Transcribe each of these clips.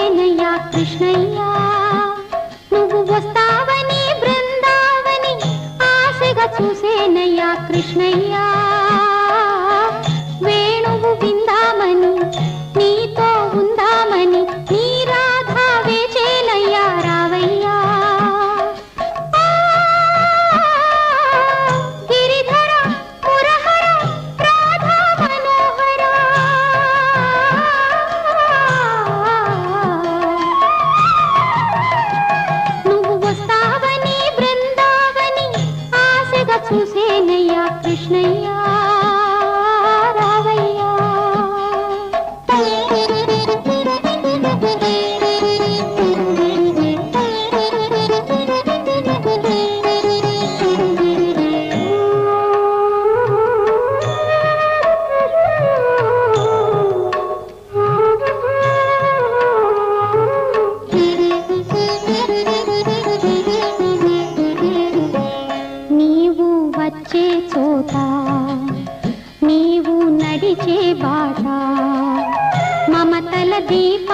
य्या कृष्णय्या। बाधा ममतल दीप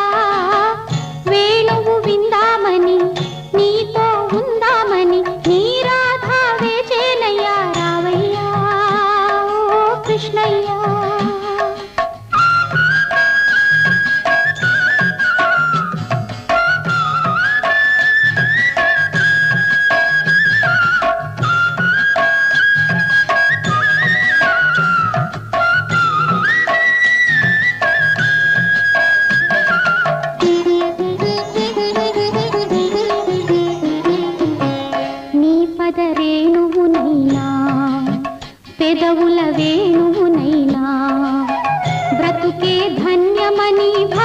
అని నీరా వేణువునైనా బ్రతుకే ధన్యమని భ